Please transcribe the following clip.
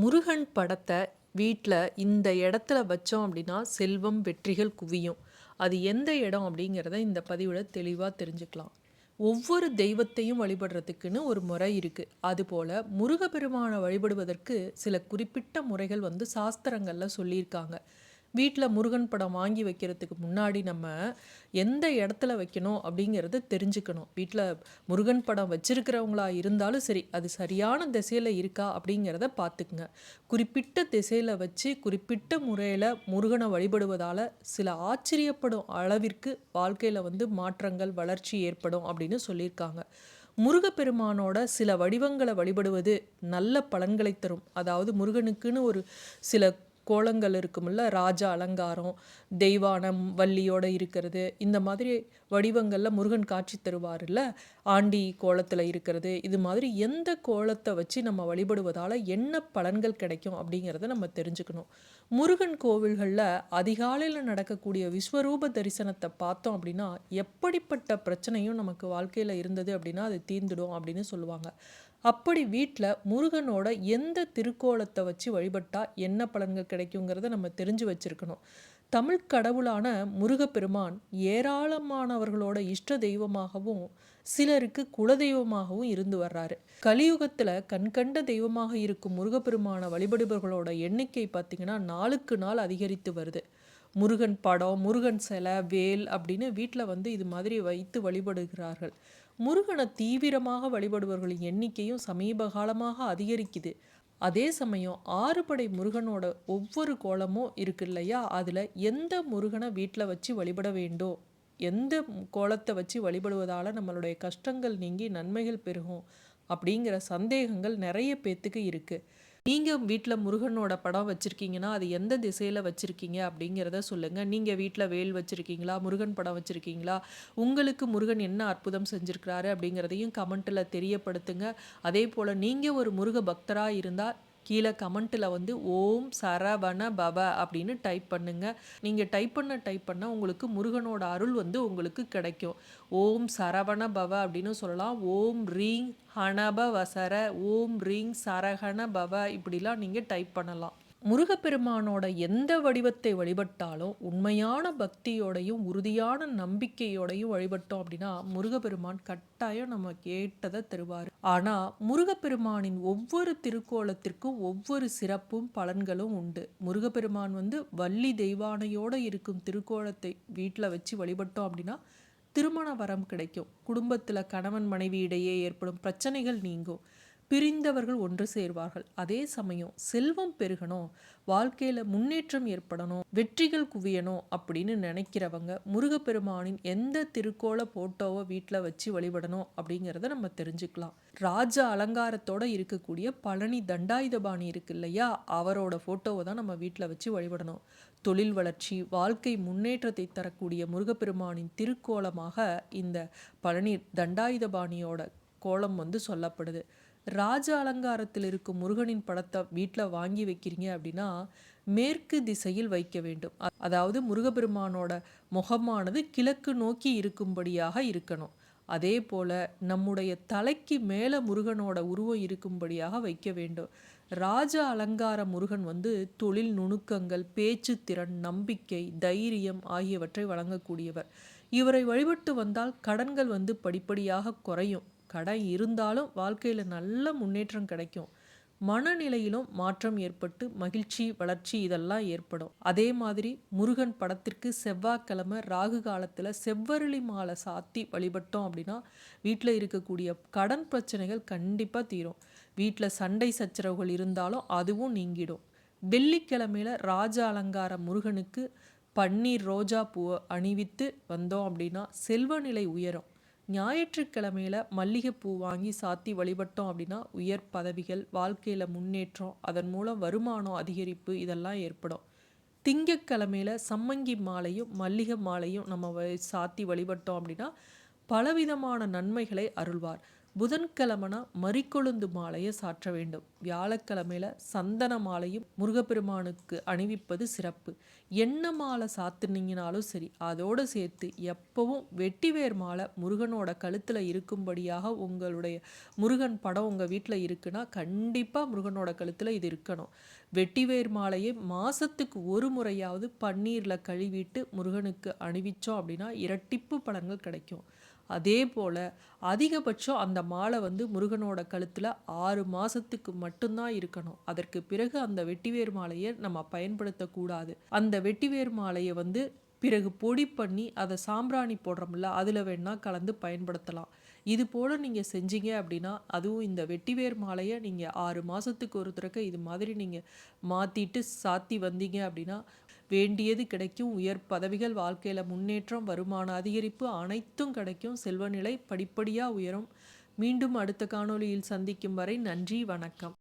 முருகன் படத்தை வீட்டில் இந்த இடத்துல வச்சோம் அப்படின்னா செல்வம் வெற்றிகள் குவியும். அது எந்த இடம் அப்படிங்கிறத இந்த பதிவில் தெளிவாக தெரிஞ்சுக்கலாம். ஒவ்வொரு தெய்வத்தையும் வழிபடுறதுக்குன்னு ஒரு முறை இருக்குது அதுபோல் முருகப்பெருமானை வழிபடுவதற்கு சில குறிப்பிட்ட முறைகள் வந்து சாஸ்திரங்களில் சொல்லியிருக்காங்க. வீட்டில் முருகன் படம் வாங்கி வைக்கிறதுக்கு முன்னாடி நம்ம எந்த இடத்துல வைக்கணும் அப்படிங்கிறத தெரிஞ்சுக்கணும். வீட்டில் முருகன் படம் வச்சிருக்கிறவங்களா இருந்தாலும் சரி அது சரியான திசையில் இருக்கா அப்படிங்கிறத பார்த்துக்குங்க குறிப்பிட்ட திசையில் வச்சு குறிப்பிட்ட முறையில் முருகனை வழிபடுவதால் சில ஆச்சரியப்படும் அளவிற்கு வாழ்க்கையில் வந்து மாற்றங்கள் வளர்ச்சி ஏற்படும் அப்படின்னு சொல்லியிருக்காங்க. முருகப்பெருமானோட சில வடிவங்களை வழிபடுவது நல்ல பலன்களை தரும். அதாவது முருகனுக்குன்னு ஒரு சில கோலங்கள் இருக்குமில்ல ராஜா அலங்காரம் தெய்வானம் வள்ளியோடு இருக்கிறது இந்த மாதிரி வடிவங்களில் முருகன் காட்சி தருவார்ல ஆண்டி கோலத்தில் இருக்கிறது இது மாதிரி எந்த கோலத்தை வச்சு நம்ம வழிபடுவதால் என்ன பலன்கள் கிடைக்கும் அப்படிங்கிறத நம்ம தெரிஞ்சுக்கணும். முருகன் கோவில்களில் அதிகாலையில் நடக்கக்கூடிய விஸ்வரூப தரிசனத்தை பார்த்தோம் அப்படின்னா எப்படிப்பட்ட பிரச்சனையும் நமக்கு வாழ்க்கையில் இருந்தது அப்படின்னா அது தீர்ந்துடும் அப்படின்னு சொல்லுவாங்க. அப்படி வீட்டில் முருகனோட எந்த திருக்கோலத்தை வச்சு வழிபட்டால் என்ன பலன்கள் கிடைக்குங்கிறத நம்ம தெரிஞ்சு வச்சிருக்கணும். தமிழ் கடவுளான முருகப்பெருமான் ஏராளமானவர்களோட இஷ்ட தெய்வமாகவும் சிலருக்கு குலதெய்வமாகவும் இருந்து வர்றாரு. கலியுகத்தில் கண்கண்ட தெய்வமாக இருக்கும் முருகப்பெருமானை வழிபடுபவர்களோட எண்ணிக்கை பார்த்திங்கன்னா நாளுக்கு நாள் அதிகரித்து வருது. முருகன் படம் முருகன் சிலை வேல் அப்படின்னு வீட்டில் வந்து இது மாதிரி வைத்து வழிபடுகிறார்கள். முருகனை தீவிரமாக வழிபடுபவர்களின் எண்ணிக்கையும் சமீப காலமாக அதிகரிக்குது. அதே சமயம் ஆறுபடை முருகனோட ஒவ்வொரு கோலமும் இருக்கு இல்லையா? அதில் எந்த முருகனை வீட்டில் வச்சு வழிபட வேண்டும்? எந்த கோலத்தை வச்சு வழிபடுவதால் நம்மளுடைய கஷ்டங்கள் நீங்கி நன்மைகள் பெருகும்? அப்படிங்கிற சந்தேகங்கள் நிறைய பேத்துக்கு இருக்குது நீங்கள் வீட்டில் முருகனோட படம் வச்சுருக்கீங்கன்னா அது எந்த திசையில் வச்சுருக்கீங்க அப்படிங்கிறத சொல்லுங்கள் நீங்கள் வீட்டில் வேல் வச்சுருக்கீங்களா? முருகன் படம் வச்சுருக்கீங்களா? உங்களுக்கு முருகன் என்ன அற்புதம் செஞ்சுருக்கிறாரு அப்படிங்கிறதையும் கமெண்ட்டில் தெரியப்படுத்துங்க. அதே போல் நீங்கள் ஒரு முருக பக்தராக இருந்தால் கீழே கமெண்ட்டில் வந்து ஓம் சரவண பவ அப்படின்னு டைப் பண்ணுங்கள் நீங்கள் டைப் பண்ண டைப் பண்ணால் உங்களுக்கு முருகனோட அருள் வந்து உங்களுக்கு கிடைக்கும். ஓம் சரவண பவ அப்படின்னு சொல்லலாம். ஓம் ரீங் ஹனப வசர ஓம் ரீங் சரகண பவ இப்படிலாம் நீங்கள் டைப் பண்ணலாம். முருகப்பெருமானோட எந்த வடிவத்தை வழிபட்டாலும் உண்மையான பக்தியோடையும் உறுதியான நம்பிக்கையோடையும் வழிபட்டோம் அப்படின்னா முருகப்பெருமான் கட்டாயம் நம்ம கேட்டதை தருவார். ஆனால் முருகப்பெருமானின் ஒவ்வொரு திருக்கோலத்திற்கும் ஒவ்வொரு சிறப்பும் பலன்களும் உண்டு. முருகப்பெருமான் வந்து வள்ளி தெய்வானையோடு இருக்கும் திருக்கோலத்தை வீட்டில் வச்சு வழிபட்டோம் அப்படின்னா திருமண வரம் கிடைக்கும். குடும்பத்தில் கணவன் மனைவி இடையே ஏற்படும் பிரச்சனைகள் நீங்கும். பிரிந்தவர்கள் ஒன்று சேர்வார்கள். அதே சமயம் செல்வம் பெருகணும் வாழ்க்கையில் முன்னேற்றம் ஏற்படணும் வெற்றிகள் குவியணும் அப்படின்னு நினைக்கிறவங்க முருகப்பெருமானின் எந்த திருக்கோள போட்டோவை வீட்டில் வச்சு வழிபடணும் அப்படிங்கிறத நம்ம தெரிஞ்சுக்கலாம். ராஜ அலங்காரத்தோட இருக்கக்கூடிய பழனி தண்டாயுதபாணி இருக்கு இல்லையா? அவரோட ஃபோட்டோவை தான் நம்ம வீட்டில் வச்சு வழிபடணும். தொழில் வளர்ச்சி வாழ்க்கை முன்னேற்றத்தை தரக்கூடிய முருகப்பெருமானின் திருக்கோலமாக இந்த பழனி தண்டாயுதபாணியோட கோலம் வந்து சொல்லப்படுது. ராஜ அலங்காரத்தில் இருக்கும் முருகனின் படத்தை வீட்டில் வாங்கி வைக்கிறீங்க அப்படின்னா மேற்கு திசையில் வைக்க வேண்டும். அதாவது முருகப்பெருமானோட முகமானது கிழக்கு நோக்கி இருக்கும்படியாக இருக்கணும். அதே போல் நம்முடைய தலைக்கு மேலே முருகனோட உருவம் இருக்கும்படியாக வைக்க வேண்டும். ராஜ அலங்கார முருகன் வந்து தொழில் நுணுக்கங்கள் பேச்சு திறன் நம்பிக்கை தைரியம் ஆகியவற்றை வழங்கக்கூடியவர். இவரை வழிபட்டு வந்தால் கடன்கள் வந்து படிப்படியாக குறையும். கடன் இருந்தாலும் வாழ்க்கையில் நல்ல முன்னேற்றம் கிடைக்கும். மனநிலையிலும் மாற்றம் ஏற்பட்டு மகிழ்ச்சி வளர்ச்சி இதெல்லாம் ஏற்படும். அதே மாதிரி முருகன் படத்திற்கு செவ்வாய்க்கிழமை ராகு காலத்தில் செவ்வரளி மாலை சாத்தி வழிபட்டோம் அப்படின்னா வீட்டில் இருக்கக்கூடிய கடன் பிரச்சனைகள் கண்டிப்பாக தீரும். வீட்டில் சண்டை சச்சரவுகள் இருந்தாலும் அதுவும் நீங்கிடும். வெள்ளிக்கிழமையில் ராஜ அலங்கார முருகனுக்கு பன்னீர் ரோஜா பூவை அணிவித்து வந்தோம் அப்படின்னா செல்வநிலை உயரும். ஞாயிற்றுக்கிழமையில் மல்லிகைப்பூ வாங்கி சாத்தி வழிபட்டோம் அப்படின்னா உயர் பதவிகள் வாழ்க்கையில் முன்னேற்றம் அதன் மூலம் வருமானம் அதிகரிப்பு இதெல்லாம் ஏற்படும். திங்கக்கிழமையில் சம்மங்கி மாலையும் மல்லிகை மாலையும் நம்ம சாத்தி வழிபட்டோம் அப்படின்னா பலவிதமான நன்மைகளை அருள்வார். புதன்கிழமைனா மறிக்கொழுந்து மாலையை சாற்ற வேண்டும். வியாழக்கிழமையில சந்தன மாலையும் முருகப்பெருமானுக்கு அணிவிப்பது சிறப்பு. என்ன மாலை சாத்துனீங்கனாலும் சரி அதோடு சேர்த்து எப்பவும் வெட்டிவேர் மாலை முருகனோட கழுத்தில் இருக்கும்படியாக உங்களுடைய முருகன் படம் உங்கள் வீட்டில் இருக்குன்னா கண்டிப்பாக முருகனோட கழுத்தில் இது இருக்கணும். வெட்டிவேர் மாலையை மாதத்துக்கு ஒரு முறையாவது பன்னீரில் கழுவிட்டு முருகனுக்கு அணிவிச்சோம் அப்படின்னா இரட்டிப்பு பலன்கள் கிடைக்கும். அதே போல் அதிகபட்சம் அந்த மாலை வந்து முருகனோட கழுத்தில் ஆறு மாதத்துக்கு மட்டும்தான் இருக்கணும். அதற்கு பிறகு அந்த வெட்டிவேர் மாலையை நம்ம பயன்படுத்தக்கூடாது அந்த வெட்டிவேர் மாலையை வந்து பிறகு பொடி பண்ணி அதை சாம்பிராணி போடுறோம்ல அதில் வேணால் கலந்து பயன்படுத்தலாம். இது போல் நீங்கள் செஞ்சீங்க அப்படின்னா அதுவும் இந்த வெட்டிவேர் மாலையை நீங்கள் ஆறு மாதத்துக்கு ஒரு தடவை இது மாதிரி நீங்கள் மாற்றிட்டு சாத்தி வந்தீங்க அப்படின்னா வேண்டியது கிடைக்கும். உயர் பதவிகள் வாழ்க்கையில் முன்னேற்றம் வருமான அதிகரிப்பு அனைத்தும் கிடைக்கும். செல்வநிலை படிப்படியாக உயரும். மீண்டும் அடுத்த காணொளியில் சந்திக்கும் வரை நன்றி வணக்கம்.